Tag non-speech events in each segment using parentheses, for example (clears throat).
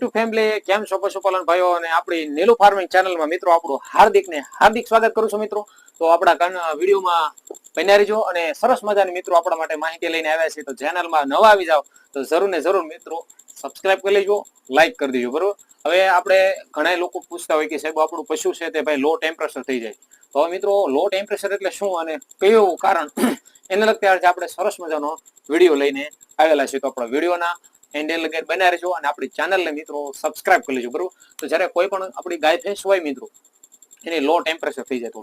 Two family કેમ છો પશુપાલન ભાઈઓ? અને આપણી નીલુ ફાર્મિંગ ચેનલમાં મિત્રો આપણું હાર્દિક ને હાર્દિક સ્વાગત કરું છું મિત્રો. તો આપણા વિડીયોમાં બન્યા રહેજો અને સરસ મજાની મિત્રો આપણા માટે માહિતી લઈને આવ્યા છે તો ચેનલમાં નવા આવી જાઓ, તો જરૂર ને જરૂર મિત્રો સબસ્ક્રાઇબ કરી લેજો લાઈક કરી દેજો, બરોબર? હવે આપણે ઘણા લોકો પૂછતા હોય કે સાહેબ આપણું પશુ છે તે ભાઈ લો ટેમ્પરેચર થઈ જાય. તો મિત્રો લો ટેમ્પરેચર એટલે શું અને કયું કારણ? (clears throat) એને લગતા આજે આપણે સરસ મજાનો વીડિયો લઈને આવેલા છે તો આપણા વિડીયોના એન્ડ લગાવી બનાવી રહેજો અને આપણી ચેનલને મિત્રો સબસ્ક્રાઇબ કરી લેજો, બરોબર? તો જ્યારે કોઈ પણ આપણી ગાય ભેંસ હોય મિત્રો, એની લો ટેમ્પરેચર થઈ જાય તો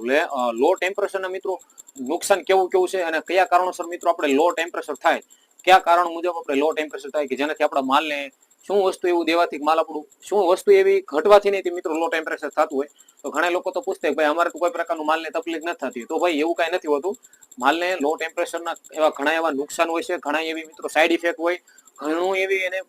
લો ટેમ્પરેચરના મિત્રો નુકસાન કેવું કેવું છે અને કયા કારણોસર મિત્રો આપણે લો ટેમ્પરેચર થાય? કયા કારણ મુજબ આપણે લો ટેમ્પરેચર થાય કે જેનાથી આપણા માલને શું વસ્તુ એવું દેવાથી માલ આપણું, શું વસ્તુ એવી ઘટવાથી નહીં મિત્રો લો ટેમ્પરેચર થતું હોય? તો ઘણા લોકો તો પૂછતા ભાઈ અમારે તો કોઈ પ્રકારનું માલને તકલીફ નથી થતી તો ભાઈ એવું કાંઈ નથી હોતું. માલને લો ટેમ્પરેચરના એવા ઘણા એવા નુકસાન હોય છે, ઘણા એવી મિત્રો સાઈડ ઇફેક્ટ હોય. ઘણું એવી એને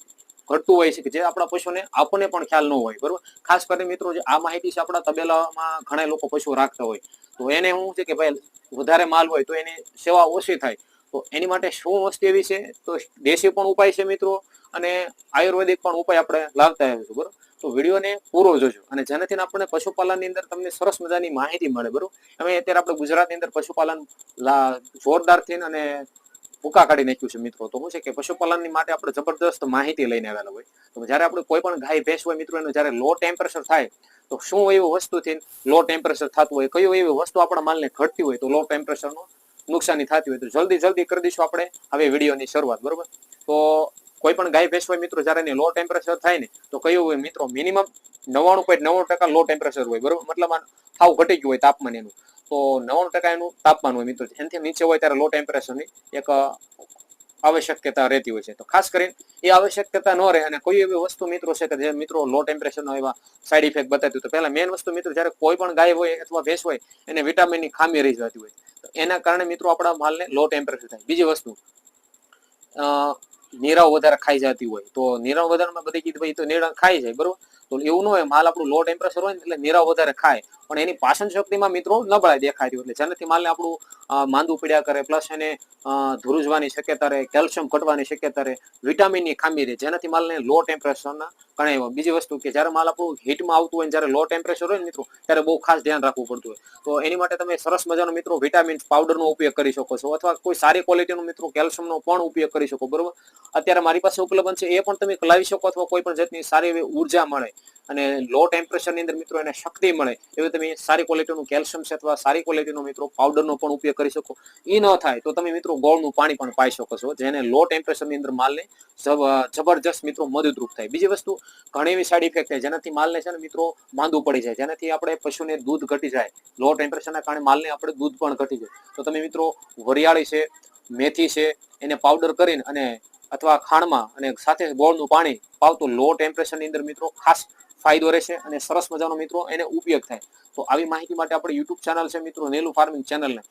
ઘટતું હોય છે કે જે આપણા પશુને, આપણને પણ ખ્યાલ ન હોય, બરોબર? ખાસ કરીને મિત્રો, જે આ માહિતી છે આપણા તબેલામાં ઘણા લોકો પશુ રાખતા હોય. તો એને શું છે કે ભાઈ, વધારે માલ હોય તો એની સેવા ઓછી થાય. તો એની માટે શું વસ્તુ એવી છે? તો દેશી પણ ઉપાય છે મિત્રો, અને આયુર્વેદિક પણ ઉપાય આપણે લાવતા આવીશું બરોબર? તો વિડીયોને પૂરો જોજો, અને જેનાથી આપણને પશુપાલનની અંદર તમને સરસ મજાની માહિતી મળે, બરોબર? હવે અત્યારે આપણે ગુજરાતની અંદર પશુપાલન જોરદાર થઈને અને ભૂકા કાઢી નાખ્યું છે મિત્રો. તો શું છે કે પશુપાલનની માટે આપણે જબરદસ્ત માહિતી લઈને આવેલા હોય. તો જ્યારે આપણે કોઈ પણ ગાય, ભેંસ હોય મિત્રો, એનું જ્યારે લો ટેમ્પરેચર થાય, તો શું એવી વસ્તુથી લો ટેમ્પરેચર થતું હોય, કયું એવી વસ્તુ આપણા માલને ઘટતી હોય, તો લો ટેમ્પરેચરનું નુકસાની થતી હોય. તો જલ્દી જલ્દી કરી દઈશું આપણે હવે વિડીયોની શરૂઆત, બરોબર? તો કોઈ પણ ગાય, ભેંસ હોય મિત્રો, જ્યારે લો ટેમ્પરેચર થાય ને, તો કયું હોય મિત્રો મિનિમમ નવ્વાણું પોઈન્ટ નવ્વાણું ટકા લો ટેમ્પરેચર હોય, બરોબર? મતલબ આ થાવ ઘટી ગયું હોય તાપમાન એનું. તો નવ્વાણું ટકા એનું તાપમાન હોય મિત્રો. એનાથી નીચે હોય ત્યારે લો ટેમ્પરેચરની એક આવશ્યકતા રહેતી હોય છે. તો ખાસ કરીને એ આવશ્યકતા ન રહે અને કોઈ એવી વસ્તુ મિત્રો છે કે જે મિત્રો લો ટેમ્પરેચરનો એવા સાઈડ ઇફેક્ટ બતાવ્યું તો પહેલા મેન વસ્તુ મિત્રો જ્યારે કોઈ પણ ગાય હોય અથવા ભેંસ હોય એને વિટામિનની ખામી રહી જતી હોય. તો એના કારણે મિત્રો આપણા માલને લો ટેમ્પરેચર થાય. બીજી વસ્તુ નીરાવ વધારે ખાઈ જતી હોય. તો નીરાવ વધારેમાં બધી કીધું ભાઈ, તો નીરાવ ખાઈ જાય, બરોબર? તો એવું ન હોય, માલ આપણું લો ટેમ્પરેચર હોય ને એટલે નીરાવ વધારે ખાય. પણ એની પાચન શક્તિમાં મિત્રો નબળાઈ દેખાતી હોય એટલે જેનાથી માલને આપણું માંદું પીડ્યા કરે પ્લસ એને ધ્રુજવાની શક્યતા રહે કેલ્શિયમ ઘટવાની શક્યતા રહે વિટામિનની ખામી રહે, જેનાથી માલને લો ટેમ્પરેચરના એવા. બીજી વસ્તુ કે જ્યારે માલ આપણું હીટમાં આવતું હોય જ્યારે લો ટેમ્પરેચર હોય મિત્રો, ત્યારે બહુ ખાસ ધ્યાન રાખવું પડતું હોય. તો એની માટે તમે સરસ મજાનો મિત્રો વિટામિન પાવડરનો ઉપયોગ કરી શકો છો, અથવા કોઈ સારી ક્વોલિટીનો મિત્રો કેલ્શિયમનો પણ ઉપયોગ કરી શકો, બરોબર? અત્યારે મારી પાસે ઉપલબ્ધ છે, એ પણ તમે લાવી શકો અથવા કોઈ પણ જાતની સારી એવી ઊર્જા મળે. અને લો ટેમ્પરેચરની અંદર મિત્રો એને શક્તિ મળે. એવી તમે સારી ક્વોલિટીનું કેલ્શિયમ છે અથવા સારી ક્વોલિટીનો મિત્રો પાવડરનો પણ ઉપયોગ કરી શકો. એ ન થાય તો તમે મિત્રો ગોળનું પાણી પણ પાઈ શકો છો, જેને લો ટેમ્પરેચરની અંદર માલને જબ- જબરજસ્ત મિત્રો મદદરૂપ થાય. બીજી વસ્તુ, ઘણી એવી સાઈડ ઇફેક્ટ થાય જેનાથી માલને છે ને મિત્રો માંદું પડી જાય. જેનાથી આપણે પશુને દૂધ ઘટી જાય. લો ટેમ્પરેચરના કારણે માલને આપણે દૂધ પણ ઘટી જાય. તો તમે મિત્રો વરિયાળી છે, મેથી છે, એને પાવડર કરીને અને અથવા ખાણમાં અને સાથે ગોળનું પાણી પાવતું લો ટેમ્પરેચરની અંદર મિત્રો, ખાસ ફાયદો રહેશે અને સરસ મજાનો મિત્રો એને ઉપયોગ થાય. તો આવી માહિતી માટે આપણે યુટ્યુબ ચેનલ છે મિત્રો, નેલું ફાર્મિંગ ચેનલને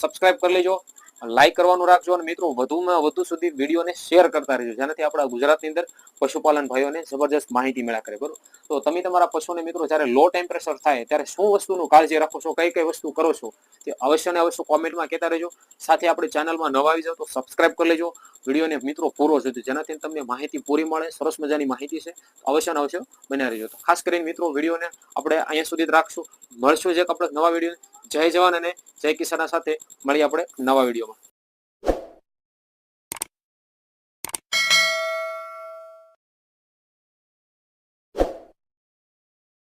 સબસ્ક્રાઇબ કરી લેજો લાઈક કરવાનું રાખજો અને મિત્રો, વધુમાં વધુ સુધી વિડીયોને શેર કરતા રહેજો. જેનાથી આપણા ગુજરાતની અંદર પશુપાલન ભાઈઓને જબરજસ્ત માહિતી મળ્યા કરે, બરોબર? તો તમે તમારા પશુને મિત્રો, જ્યારે લો ટેમ્પરેચર થાય, ત્યારે શું વસ્તુનું કાળજી રાખો છો, કઈ કઈ વસ્તુ કરો છો, તે અવશ્ય ને અવશ્ય કોમેન્ટમાં કહેતા રહેજો. સાથે આપણી ચેનલમાં નવા આવી જાઓ તો સબસ્ક્રાઇબ કરી લેજો. વિડીયોને મિત્રો પૂરો જોજો. જેનાથી તમને માહિતી પૂરી મળે, સરસ મજાની માહિતી છે. અવશ્ય ને અવશ્ય બન્યા રહેજો. ખાસ કરીને મિત્રો વિડીયોને આપણે અહીંયા સુધી રાખશું. મળશું જે આપણે નવા વીડિયો જય જવાન અને જય કિસાન સાથે મળીએ આપણે નવા વીડિયો